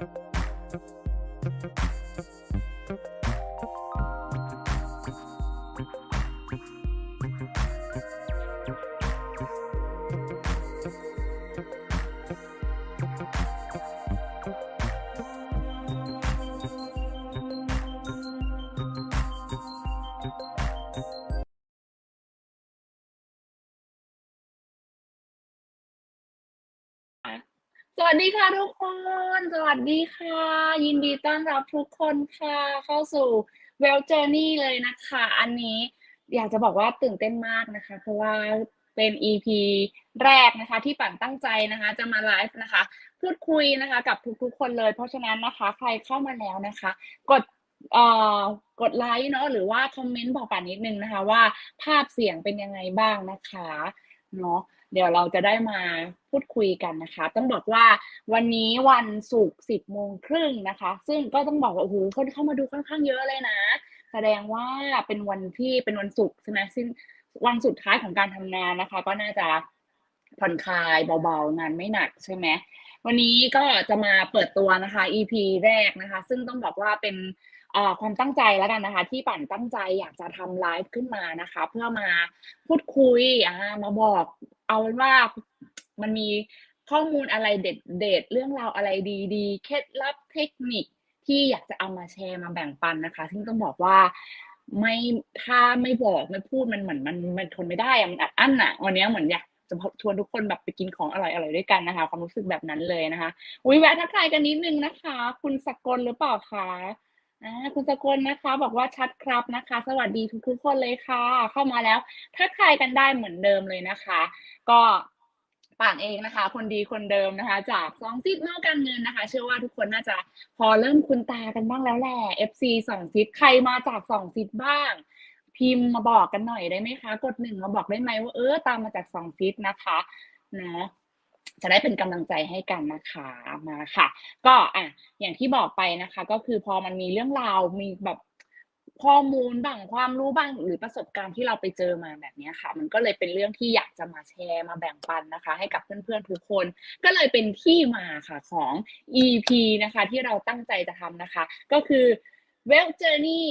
Thank you. สวัสดีค่ะทุกคน สวัสดีค่ะ ยินดีต้อนรับทุกคนค่ะ เข้าสู่ Well Journey เลยนะคะ อันนี้อยากจะบอกว่าตื่นเต้นมากนะคะ เพราะว่าเป็น EP แรกนะคะ ที่ปั่นตั้งใจนะคะ จะมาไลฟ์นะคะ พูดคุยนะคะ กับทุกๆคนเลย เพราะฉะนั้นนะคะ ใครเข้ามาแล้วนะคะ กดเอ่อกดไลค์เนาะหรือว่าคอมเมนต์บอกปั่นนิดนึงนะคะ ว่าภาพเสียงเป็นยังไงบ้างนะคะเนาะ เดี๋ยวเราจะได้มาพูดคุยกันนะคะ ต้องบอกว่าวันนี้วันศุกร์สิบโมงครึ่งนะคะ ซึ่งก็ต้องบอกว่าโอ้โหคนเข้ามาดูค่อนข้างเยอะเลยนะ แสดงว่าเป็นวันที่เป็นวันศุกร์ใช่ไหมซึ่งวันสุดท้ายของการทำงานนะคะ ก็น่าจะผ่อนคลายเบาๆ งานไม่หนักใช่ไหมวันนี้ก็จะมาเปิดตัวนะคะ EP แรกนะคะ ซึ่งต้องบอกว่าเป็นความตั้งใจแล้วกันนะคะ ที่ปั่นตั้งใจอยากจะทำไลฟ์ขึ้นมานะคะ เพื่อมาพูดคุยมาบอก เอาเป็นว่ามันมีข้อมูลอะไรเด็ดเด็ดเรื่องราวอะไรดีๆ เคล็ดลับเทคนิคที่อยากจะเอามาแชร์มาแบ่งปันนะคะ ซึ่งต้องบอกว่าไม่ถ้าไม่บอกไม่พูดมันเหมือนมันมันทนไม่ได้มันอัดอั้นอะวันนี้เหมือนอยากจะชวนทุกคนแบบไปกินของอร่อยๆด้วยกันนะคะ ความรู้สึกแบบนั้นเลยนะคะอุ้ยแวะทักทายกันนิดนึงนะคะ คุณสกลหรือเปล่าคะ อ่าคุณสกลนะคะ บอกว่าชัดครับนะคะ สวัสดีทุกๆคนเลยค่ะ เข้ามาแล้วทักทายกันได้เหมือนเดิมเลยนะคะ ก็ป่านเองนะคะ คนดีคนเดิมนะคะ จากสองซิดนอกการเงินนะคะ เชื่อว่าทุกคนน่าจะพอเริ่มคุณตากันบ้างแล้วแหละ FC สองซิดใครมาจากสองซิดบ้าง พิมพ์มาบอกกันหน่อยได้ไหมคะ กดหนึ่งมาบอกได้ไหมว่าเออตามมาจากสองซิดนะคะเนาะ จะได้เป็นกำลังใจให้กันนะคะมาค่ะ ก็อะอย่างที่บอกไปนะคะ ก็คือพอมันมีเรื่องราวมีแบบข้อมูลบ้างความรู้บ้างหรือประสบการณ์ที่เราไปเจอมาแบบนี้ค่ะ มันก็เลยเป็นเรื่องที่อยากจะมาแชร์มาแบ่งปันนะคะ ให้กับเพื่อนๆทุกคน ก็เลยเป็นที่มาค่ะของ EP นะคะ ที่เราตั้งใจจะทำนะคะ ก็คือ Well Journey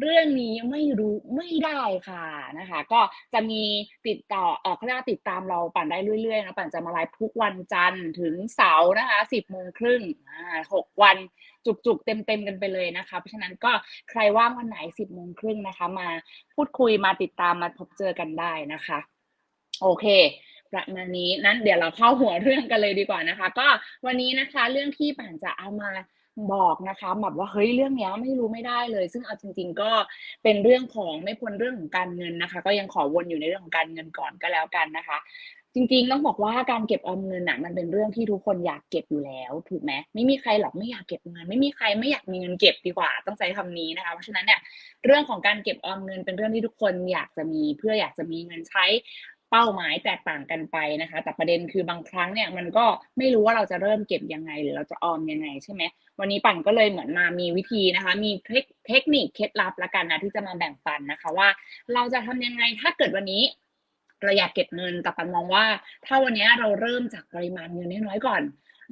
เรื่องนี้ไม่รู้ไม่ได้ค่ะนะคะ ก็จะมีติดต่อเออเขาเรียกว่าติดตามเราปั่นได้เรื่อยๆนะปั่นจะมาไลฟ์ทุกวันจันทร์ถึงเสาร์นะคะสิบโมงครึ่งอ่าหกวันจุกๆ เต็มๆกันไปเลยนะคะ เพราะฉะนั้นก็ใครว่างวันไหนสิบโมงครึ่งนะคะ มาพูดคุยมาติดตามมาพบเจอกันได้นะคะ โอเคประมาณนี้นั้นเดี๋ยวเราเข้าหัวเรื่องกันเลยดีกว่านะคะ ก็วันนี้นะคะเรื่องที่ป่านจะเอามา บอกนะคะแบบว่าเฮ้ยเรื่องนี้ไม่รู้ไม่ได้เลย ซึ่งเอาจริง ๆ ก็เป็นเรื่องของไม่พ้นเรื่องของการเงินนะคะ ก็ยังขอวนอยู่ในเรื่องของการเงินก่อนก็แล้วกันนะคะ จริงๆต้องบอกว่าการเก็บออมเงินน่ะมันเป็นเรื่องที่ทุกคนอยากเก็บอยู่แล้วถูกไหมไม่มีใครหรอกไม่อยากเก็บเงิน ไม่มีใครไม่อยากมีเงินเก็บดีกว่า ต้องใช้คำนี้นะคะเพราะฉะนั้นเนี่ยเรื่องของการเก็บออมเงินเป็นเรื่องที่ทุกคนอยากจะมีเพื่ออยากจะมีเงินใช้ เป้าหมายแตกต่างกันไปนะคะ แต่ประเด็นคือบางครั้งเนี่ยมันก็ไม่รู้ว่าเราจะเริ่มเก็บยังไง หรือเราจะออมยังไงใช่ไหมวันนี้ปั่นก็เลยเหมือนมามีวิธีนะคะ มีเทคนิคเคล็ดลับละกันนะที่จะมาแบ่งปันนะคะว่า เราจะทำยังไงถ้าเกิดวันนี้เราอยากเก็บเงินแต่ปันมองว่า ถ้าวันนี้เราเริ่มจากปริมาณเงินน้อยก่อน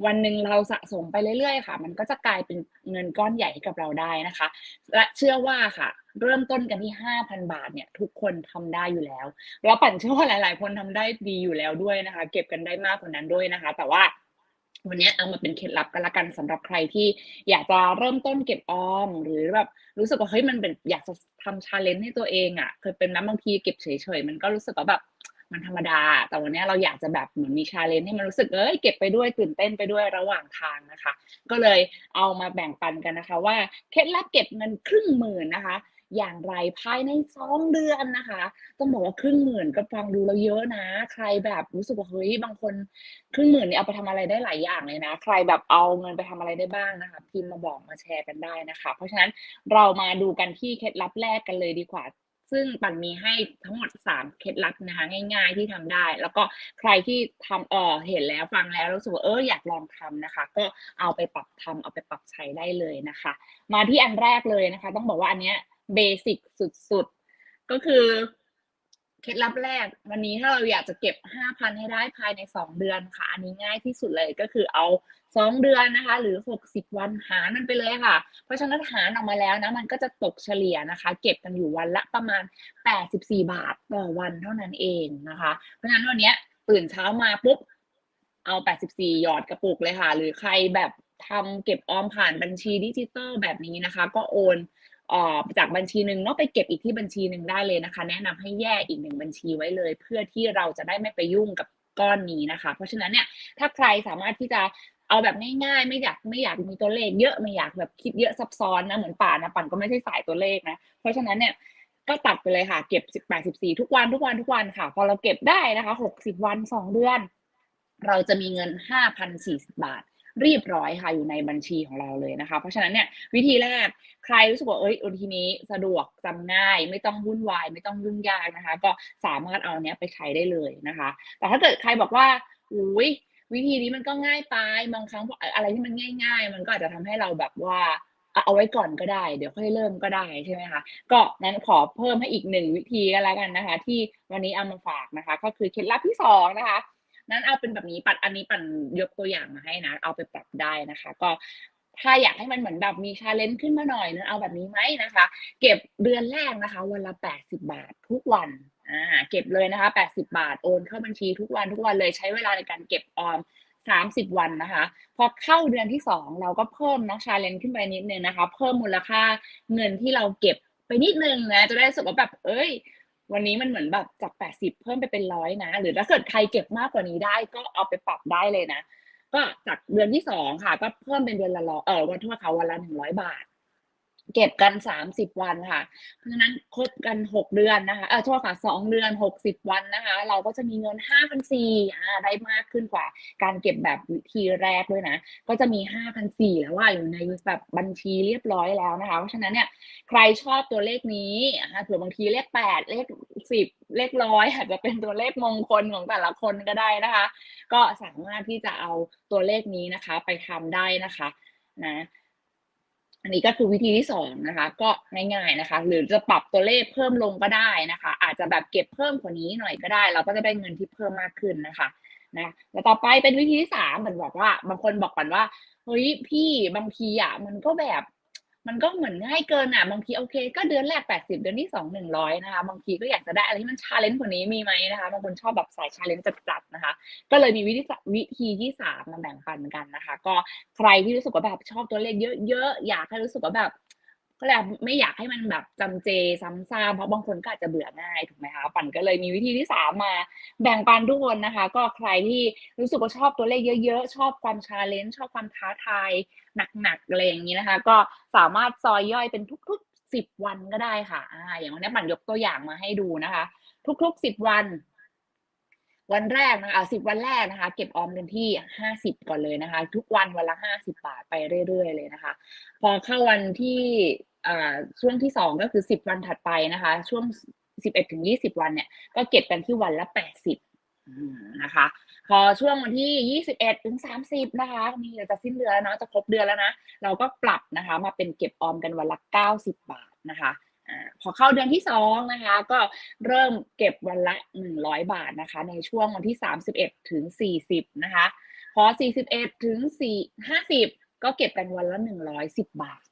วันหนึ่งเราสะสมไปเรื่อยๆค่ะ มันก็จะกลายเป็นเงินก้อนใหญ่ให้กับเราได้นะคะ และเชื่อว่าค่ะ เริ่มต้นกันที่ 5,000 บาทเนี่ย ทุกคนทำได้อยู่แล้วแล้วปั่นเชื่อว่าหลาย ๆ คนทำได้ดีอยู่แล้วด้วยนะคะ เก็บกันได้มากกว่านั้นด้วยนะคะ แต่ว่าวันนี้เอามาเป็นเคล็ดลับกันละกันสำหรับใครที่อยากจะเริ่มต้นเก็บออม หรือแบบรู้สึกว่าเฮ้ยมันเป็นอยากจะทำชาเลนจ์ให้ตัวเองอะ่ะเคยเป็นนะบางทีเก็บเฉยๆมันก็รู้สึกว่าแบบ มันธรรมดา แต่วันนี้เราอยากจะแบบเหมือนมีชาเลนจ์ให้มันรู้สึกเอ้ยเก็บไปด้วยตื่นเต้นไปด้วยระหว่างทางนะคะ ก็เลยเอามาแบ่งปันกันนะคะ ว่าเคล็ดลับเก็บเงินครึ่งหมื่นนะคะ อย่างไรภายในสองเดือนนะคะต้องบอกว่าครึ่งหมื่นก็ฟังดูแล้วเยอะนะ ใครแบบรู้สึกว่าเฮ้ยบางคนครึ่งหมื่นเนี่ยเอาไปทำอะไรได้หลายอย่างเลยนะ ใครแบบเอาเงินไปทำอะไรได้บ้างนะคะพิมพ์มาบอกมาแชร์กันได้นะคะ เพราะฉะนั้นเรามาดูกันที่เคล็ดลับแรกกันเลยดีกว่า ซึ่งปั่นมีให้ทั้งหมด 3 เคล็ดลับนะคะง่าย ๆที่ทำได้ แล้วก็ใครที่ทำเออเห็นแล้วฟังแล้วรู้สึกว่าเอออยากลองทำนะคะ ก็เอาไปปรับทำเอาไปปรับใช้ได้เลยนะคะ มาที่อันแรกเลยนะคะ ต้องบอกว่าอันเนี้ยเบสิกสุดๆ ก็คือ เคล็ดลับแรก วันนี้ถ้าเราอยากจะเก็บ 5,000 ให้ได้ภายใน 2 เดือนค่ะ อันนี้ง่ายที่สุดเลยก็คือเอา 2 เดือนนะคะ หรือ 60 วันหารมันไปเลยค่ะ เพราะฉะนั้นหารออกมาแล้วนะ มันก็จะตกเฉลี่ยนะคะ เก็บกันอยู่วันละประมาณ 84 บาทต่อวันเท่านั้นเองนะคะ เพราะฉะนั้นวันนี้ตื่นเช้ามาปุ๊บเอา 84 หยอดกระปุกเลยค่ะ หรือใครแบบทำเก็บออมผ่านบัญชีดิจิตอลแบบนี้นะคะ ก็โอน จากบัญชีหนึ่งเนาะไปเก็บอีกที่บัญชีหนึ่งได้เลยนะคะ แนะนำให้แยกอีกหนึ่งบัญชีไว้เลย เพื่อที่เราจะได้ไม่ไปยุ่งกับก้อนนี้นะคะ เพราะฉะนั้นเนี่ยถ้าใครสามารถที่จะเอาแบบง่ายๆ ไม่อยากไม่อยากมีตัวเลขเยอะไม่อยากแบบคิดเยอะซับซ้อนนะเหมือนป่านนะปั่นก็ไม่ใช่สายตัวเลขนะ เพราะฉะนั้นเนี่ยก็ตัดไปเลยค่ะ เก็บสิบแปดสิบสี่ทุกวันทุกวันทุกวันค่ะ พอเราเก็บได้นะคะหกสิบวันสองเดือน เราจะมีเงินห้าพันสี่สิบาท เรียบร้อยค่ะอยู่ในบัญชีของเราเลยนะคะ เพราะฉะนั้นเนี่ยวิธีแรกใครรู้สึกว่าเอ้ยวิธีนี้สะดวกจำง่าย ไม่ต้องวุ่นวาย ไม่ต้องยุ่งยากนะคะ ก็สามารถเอาเนี้ยไปใช้ได้เลยนะคะ แต่ถ้าเกิดใครบอกว่าอุ้ยวิธีนี้มันก็ง่ายไปบางครั้งอะไรที่มันง่าย ๆ มันก็อาจจะทำให้เราแบบว่าเอาไว้ก่อนก็ได้ เดี๋ยวค่อยเริ่มก็ได้ใช่ไหมคะ ก็นั้นขอเพิ่มให้อีกหนึ่งวิธีก็แล้วกันนะคะ ที่วันนี้เอามาฝากนะคะ ก็คือเคล็ดลับที่สองนะคะ นั้นเอาเป็นแบบนี้ปัดอันนี้ปั่นยกตัวอย่างมาให้นะ เอาไปปรับได้นะคะ ก็ถ้าอยากให้มันเหมือนแบบมีชาเลนจ์ขึ้นมาหน่อยนะเอาแบบนี้ไหมนะคะ เก็บเดือนแรกนะคะ วันละแปดสิบาททุกวันอ่าเก็บเลยนะคะแปดสิบาทโอนเข้าบัญชีทุกวันทุกวันเลยใช้เวลาในการเก็บออมสามสิบวันนะคะ พอเข้าเดือนที่สองเราก็เพิ่มน้องชาเลนจ์ขึ้นไปนิดนึงนะคะ เพิ่มมูลค่าเงินที่เราเก็บไปนิดนึงนะจะได้สึกว่าแบบเอ้ย วันนี้มันเหมือนแบบจากแปดสิบเพิ่มไปเป็นร้อยนะ หรือถ้าเกิดใครเก็บมากกว่านี้ได้ก็เอาไปปรับได้เลยนะ ก็จากเดือนที่สองค่ะ ก็เพิ่มเป็นเดือนละร้อยเออวันทั่วเขาวันละหนึ่งร้อยบาท เก็บกันสามสิบวันค่ะ เพราะฉะนั้นครบกันหกเดือนนะคะเออโทษค่ะสองเดือนหกสิบวันนะคะ เราก็จะมีเงินห้าพันสี่อ่าได้มากขึ้นกว่า การเก็บแบบวิธีแรกด้วยนะ ก็จะมีห้าพันสี่แล้วว่าอยู่ในแบบบัญชีเรียบร้อยแล้วนะคะ เพราะฉะนั้นเนี่ยใครชอบตัวเลขนี้อ่าเผื่อบางทีเลขแปดเลขสิบเลขร้อยอาจจะเป็นตัวเลขมงคลของแต่ละคนก็ได้นะคะ ก็สามารถที่จะเอาตัวเลขนี้นะคะ ไปทำได้นะคะนะ อันนี้ก็คือวิธีที่สองนะคะ ก็ง่ายๆนะคะ หรือจะปรับตัวเลขเพิ่มลงก็ได้นะคะ อาจจะแบบเก็บเพิ่มกว่านี้หน่อยก็ได้ เราก็จะได้เงินที่เพิ่มมากขึ้นนะคะนะแล้วต่อไปเป็นวิธีที่สามเหมือนบอกว่า บางคนบอกกันว่าเฮ้ยพี่บางทีอะมันก็แบบ มันก็เหมือนง่ายเกินอะบางทีโอเค ก็เดือนแรกแปดสิบเดือนที่สองหนึ่งร้อยนะคะบางทีก็อยากจะได้อะไรที่มันชาเลนจ์กว่านี้มีไหมนะคะบางคนชอบแบบสายชาเลนจ์จัดๆนะคะ ก็เลยมีวิธีวิธีที่สามมาแบ่งปันกันนะคะ ก็ใครที่รู้สึกว่าแบบชอบตัวเลขเยอะๆอยากให้รู้สึกว่าแบบ ก็เลยไม่อยากให้มันแบบจำเจซ้ำซากเพราะบางคนก็อาจจะเบื่อง่ายถูกไหมคะปั่นก็เลยมีวิธีที่สามมาแบ่งปันทุกคนนะคะ ก็ใครที่รู้สึกว่าชอบตัวเลขเยอะๆ ชอบความชาเลนจ์ชอบความท้าทายหนักๆอะไรอย่างนี้นะคะ ก็สามารถซอยย่อยเป็นทุกๆสิบวันก็ได้ค่ะอ่าอย่างวันนี้ปั่นยกตัวอย่างมาให้ดูนะคะ ทุกๆสิบวัน วันแรกนะคะสิบวันแรกนะคะ เก็บออมเงินที่ห้าสิบก่อนเลยนะคะ ทุกวันวันละห้าสิบบาทไปเรื่อยๆเลยนะคะ พอเข้าวันที่ช่วงที่สองก็คือสิบวันถัดไปนะคะ ช่วงสิบเอ็ดถึงยี่สิบวันเนี่ยก็เก็บกันที่วันละแปดสิบนะคะ พอช่วงวันที่ยี่สิบเอ็ดถึงสามสิบนะคะนี่จะสิ้นเดือนแล้วเนาะจะครบเดือนแล้วนะ เราก็ปรับนะคะ มาเป็นเก็บออมกันวันละเก้าสิบบาทนะคะ พอเข้าเดือนที่สองนะคะ ก็เริ่มเก็บวันละหนึ่งร้อยบาทนะคะ ในช่วงวันที่สามสิบเอ็ดถึงสี่สิบนะคะ พอสี่สิบเอ็ดถึงสี่ห้าสิบก็เก็บกันวันละหนึ่งร้อยสิบบาท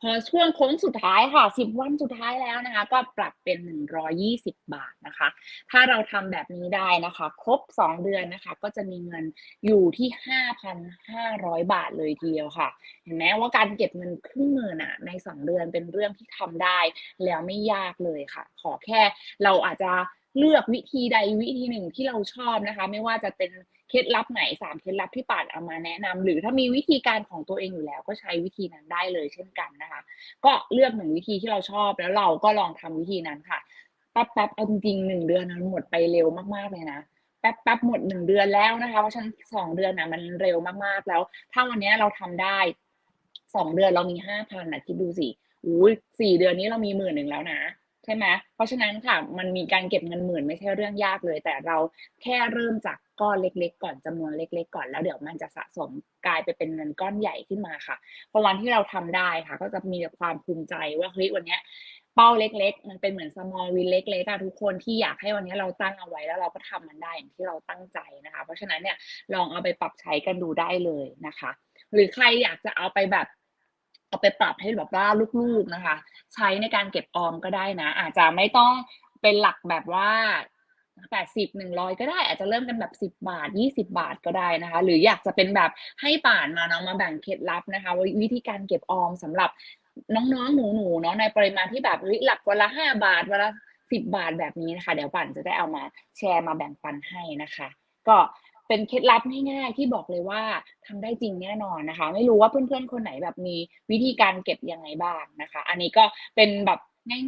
พอช่วงโค้งสุดท้ายค่ะสิบวันสุดท้ายแล้วนะคะ ก็ปรับเป็นหนึ่งรอยี่สิบบาทนะคะ ถ้าเราทำแบบนี้ได้นะคะ ครบสองเดือนนะคะ ก็จะมีเงินอยู่ที่ห้าพันห้าร้อยบาทเลยทีเดียวค่ะ เห็นไหมว่าการเก็บเงินครึ่งหมื่นอะในสองเดือนเป็นเรื่องที่ทำได้ แล้วไม่ยากเลยค่ะ ขอแค่เราอาจจะเลือกวิธีใดวิธีหนึ่งที่เราชอบนะคะ ไม่ว่าจะเป็น เคล็ดลับไหนสามเคล็ดลับที่ป่านเอามาแนะนำหรือถ้ามีวิธีการของตัวเองอยู่แล้ว ก็ใช้วิธีนั้นได้เลยเช่นกันนะคะ ก็เลือกหนึ่งวิธีที่เราชอบแล้วเราก็ลองทำวิธีนั้นค่ะแป๊บแป๊บเอาจริงหนึ่งเดือนนั้นหมดไปเร็วมากๆเลยนะแป๊บแป๊บหมดหนึ่งเดือนแล้วนะคะเพราะฉะนั้นสองเดือนนะมันเร็วมากๆแล้ว ถ้าวันนี้เราทำได้สองเดือนเรามีห้าพันนะคิดดูสิอู้สี่เดือนนี้เรามีหมื่นหนึ่งแล้วนะใช่ไหมเพราะฉะนั้นค่ะมันมีการเก็บเงินหมื่นไม่ใช่เรื่องยากเลย แต่เราแค่เริ่มจาก ก้อนเล็กๆ ก่อนจำนวนเล็ก ๆ ก่อนแล้วเดี๋ยวมันจะสะสมกลายไปเป็นเงินก้อนใหญ่ขึ้นมาค่ะพอวันที่เราทำได้ค่ะ ก็จะมีความภูมิใจว่าเฮ้ยวันเนี้ยเป้าเล็ก ๆ มันเป็นเหมือน small win เล็กๆอะทุกคนที่อยากให้วันนี้เราตั้งเอาไว้แล้วเราก็ทำมันได้อย่างที่เราตั้งใจนะคะ เพราะฉะนั้นเนี่ยลองเอาไปปรับใช้กันดูได้เลยนะคะ หรือใครอยากจะเอาไปแบบเอาไปปรับให้แบบว่าลูกๆนะคะ ใช้ในการเก็บออมก็ได้นะ อาจจะไม่ต้องเป็นหลักแบบว่า แปดสิบหนึ่งร้อยก็ได้ อาจจะเริ่มกันแบบสิบบาทยี่สิบาทก็ได้นะคะ หรืออยากจะเป็นแบบให้ป่านมาเนาะมาแบ่งเคล็ดลับนะคะวิธีการเก็บออมสำหรับน้องๆ หนูๆเนาะในปริมาณที่แบบหลักวันละห้าบาทวันละสิบบาทแบบนี้นะคะ เดี๋ยวป่านจะได้เอามาแชร์มาแบ่งปันให้นะคะ ก็เป็นเคล็ดลับง่ายๆที่บอกเลยว่าทำได้จริงแน่นอนนะคะ ไม่รู้ว่าเพื่อนๆคนไหนแบบมีวิธีการเก็บยังไงบ้างนะคะ อันนี้ก็เป็นแบบ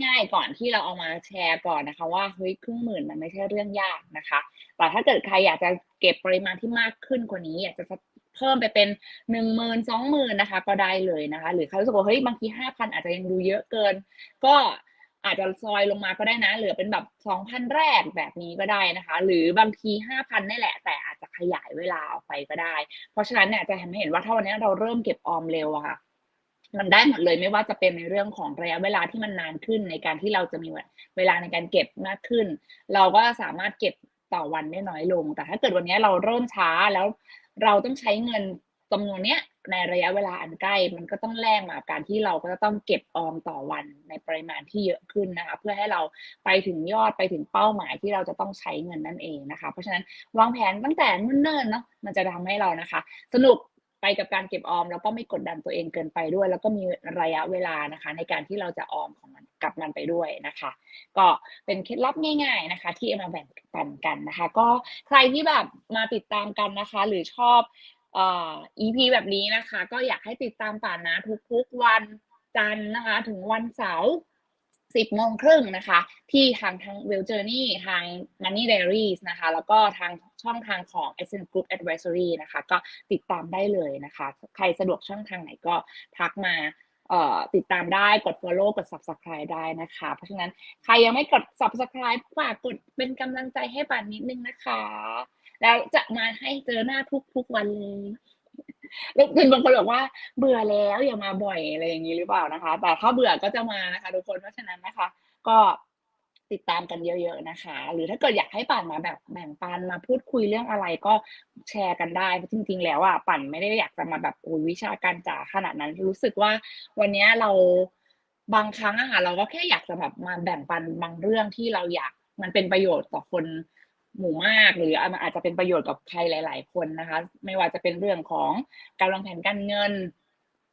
ง่ายๆก่อนที่เราเอามาแชร์ก่อนนะคะ ว่าเฮ้ยครึ่งหมื่นมันไม่ใช่เรื่องยากนะคะ แต่ถ้าเกิดใครอยากจะเก็บปริมาณที่มากขึ้นกว่านี้ อยากจะเพิ่มไปเป็นหนึ่งหมื่นสองหมื่นนะคะ ก็ได้เลยนะคะ หรือเขารู้สึกว่าเฮ้ยบางทีห้าพันอาจจะยังดูเยอะเกิน ก็อาจจะซอยลงมาก็ได้นะ เหลือเป็นแบบสองพันแรกแบบนี้ก็ได้นะคะ หรือบางทีห้าพันนี่แหละ แต่อาจจะขยายเวลาออกไปก็ได้ เพราะฉะนั้นเนี่ยจะเห็นเห็นว่าถ้าวันนี้เราเริ่มเก็บออมเร็วอะค่ะ มันได้หมดเลยไม่ว่าจะเป็นในเรื่องของระยะเวลาที่มันนานขึ้นในการที่เราจะมีเวลาในการเก็บมากขึ้น เราก็สามารถเก็บต่อวันได้น้อยลง แต่ถ้าเกิดวันนี้เราเริ่มช้าแล้วเราต้องใช้เงินจำนวนเนี้ยในระยะเวลาอันใกล้ มันก็ต้องแลกมาการที่เราก็จะต้องเก็บออมต่อวันในปริมาณที่เยอะขึ้นนะคะ เพื่อให้เราไปถึงยอดไปถึงเป้าหมายที่เราจะต้องใช้เงินนั่นเองนะคะ เพราะฉะนั้นวางแผนตั้งแต่เนิ่นๆเนาะมันจะทำให้เรานะคะ สนุก ไปกับการเก็บออมแล้วก็ไม่กดดันตัวเองเกินไปด้วย แล้วก็มีระยะเวลานะคะ ในการที่เราจะออมของมันกับมันไปด้วยนะคะ ก็เป็นเคล็ดลับง่ายๆนะคะ ที่เอามาแบ่งปันกันนะคะ ก็ใครที่แบบมาติดตามกันนะคะ หรือชอบเอ่อ EP แบบนี้นะคะ ก็อยากให้ติดตามป่านนะทุกๆวันจันทร์นะคะ ถึงวันเสาร์ สิบโมงครึ่งนะคะ ที่ทางทาง w e l l Journey ทาง Money Diaries นะคะ แล้วก็ทางช่องทางของ Essence Group Advisory นะคะ ก็ติดตามได้เลยนะคะ ใครสะดวกช่องทางไหนก็ทักมาติดตามได้กด follow กด subscribe ได้นะคะ เพราะฉะนั้นใครยังไม่กด subscribe ฝากกดเป็นกำลังใจให้ป่านนิดนึงนะคะ แล้วจะมาให้เจอหน้าทุกๆวันเลย แล้วเป็นบางคนบอกว่าเบื่อแล้วอย่ามาบ่อยอะไรอย่างนี้หรือเปล่านะคะ แต่ถ้าเบื่อก็จะมานะคะทุกคนเพราะฉะนั้นนะคะ ก็ติดตามกันเยอะๆนะคะ หรือถ้าเกิดอยากให้ปั่นมาแบบแบ่งปันมาพูดคุยเรื่องอะไรก็แชร์กันได้เพราะจริง ๆ แล้วอะปั่นไม่ได้อยากจะมาแบบโอ้วิชาการจ๋าขนาดนั้นรู้สึกว่า วันนี้เราบางครั้งอะค่ะเราก็แค่อยากจะแบบมาแบ่งปันบางเรื่องที่เราอยากมันเป็นประโยชน์ต่อคน หมู่มาก หรืออาจจะเป็นประโยชน์กับใครหลาย ๆ คนนะคะ ไม่ว่าจะเป็นเรื่องของการวางแผนการเงิน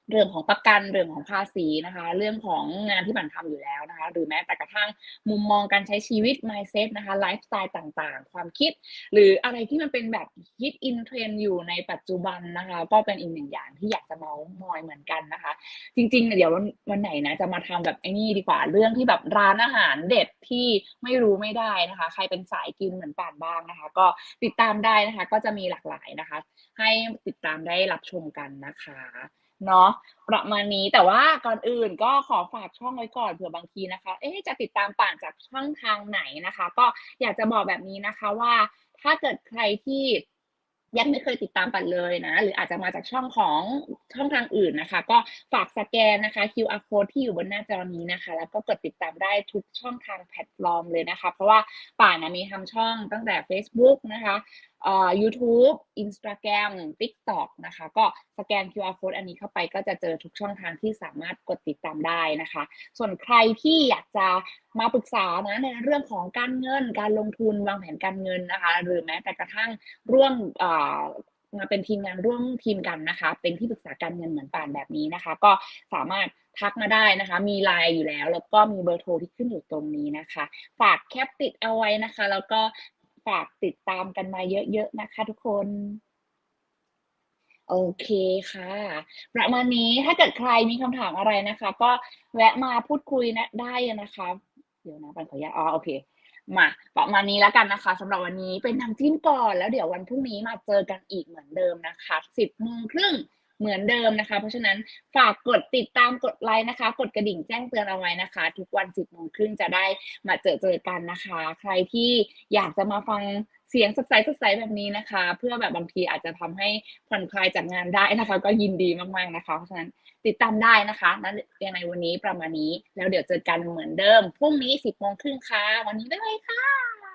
เรื่องของประกันเรื่องของภาษีนะคะ เรื่องของงานที่มันทำอยู่แล้วนะคะ หรือแม้แต่กระทั่งมุมมองการใช้ชีวิต mindset นะคะไลฟ์สไตล์ต่างๆ ความคิด หรืออะไรที่มันเป็นแบบฮิตอินเทรนอยู่ในปัจจุบันนะคะ ก็เป็นอีกหนึ่งอย่างที่อยากจะเมาส์มอยเหมือนกันนะคะ จริงๆ เดี๋ยววันไหนนะจะมาทำแบบไอ้นี่ดีกว่าเรื่องที่แบบร้านอาหารเด็ดที่ไม่รู้ไม่ได้นะคะ ใครเป็นสายกินเหมือนป่านบ้างนะคะ ก็ติดตามได้นะคะ ก็จะมีหลากหลายนะคะ ให้ติดตามได้รับชมกันนะคะ เนาะประมาณนี้แต่ว่าก่อนอื่นก็ขอฝากช่องไว้ก่อนเผื่อบางทีนะคะ เอ๊จะติดตามป่านจากช่องทางไหนนะคะ ก็อยากจะบอกแบบนี้นะคะว่า ถ้าเกิดใครที่ยังไม่เคยติดตามปันเลยนะ หรืออาจจะมาจากช่องของช่องทางอื่นนะคะ ก็ฝากสแกนนะคะ QR code ที่อยู่บนหน้าจอนี้นะคะ แล้วก็กดติดตามได้ทุกช่องทางแพลตฟอร์มเลยนะคะ เพราะว่าป่านะมีทำช่องตั้งแต่ Facebook นะคะอ่า YouTube Instagram TikTok นะคะ ก็สแกน QR code อันนี้เข้าไปก็จะเจอทุกช่องทางที่สามารถกดติดตามได้นะคะ ส่วนใครที่อยากจะมาปรึกษานะในเรื่องของการเงิน การลงทุนวางแผนการเงินนะคะ หรือแม้แต่กระทั่งร่วมมาเป็นทีมงานร่วมทีมกันนะคะ เป็นที่ปรึกษาการเงินเหมือนป่านแบบนี้นะคะ ก็สามารถทักมาได้นะคะ มีไลน์อยู่แล้ว แล้วก็มีเบอร์โทรที่ขึ้นอยู่ตรงนี้นะคะ ฝากแคปติดเอาไว้นะคะ แล้วก็ ฝากติดตามกันมาเยอะๆนะคะทุกคน โอเคค่ะ ประมาณนี้ถ้าเกิดใครมีคำถามอะไรนะคะ ก็แวะมาพูดคุยนะได้นะคะ เดี๋ยวนะปันขออนุญาตอ๋อโอเคมาประมาณนี้แล้วกันนะคะสำหรับวันนี้เป็นน้ำจิ้มก่อนแล้วเดี๋ยววันพรุ่งนี้มาเจอกันอีกเหมือนเดิมนะคะสิบโมงครึ่ง เหมือนเดิมนะคะ เพราะฉะนั้นฝากกดติดตามกดไลค์นะคะ กดกระดิ่งแจ้งเตือนเอาไว้นะคะ ทุกวันสิบโมงครึ่งจะได้มาเจอเจอกันนะคะ ใครที่อยากจะมาฟังเสียงสดใสสดใสแบบนี้นะคะ เพื่อแบบบางทีอาจจะทำให้ผ่อนคลายจากงานได้นะคะ ก็ยินดีมากๆนะคะ เพราะฉะนั้นติดตามได้นะคะนั้นยังไงวันนี้ประมาณนี้ แล้วเดี๋ยวเจอกันเหมือนเดิมพรุ่งนี้สิบโมงครึ่งค่ะ วันนี้บ๊ายบายค่ะ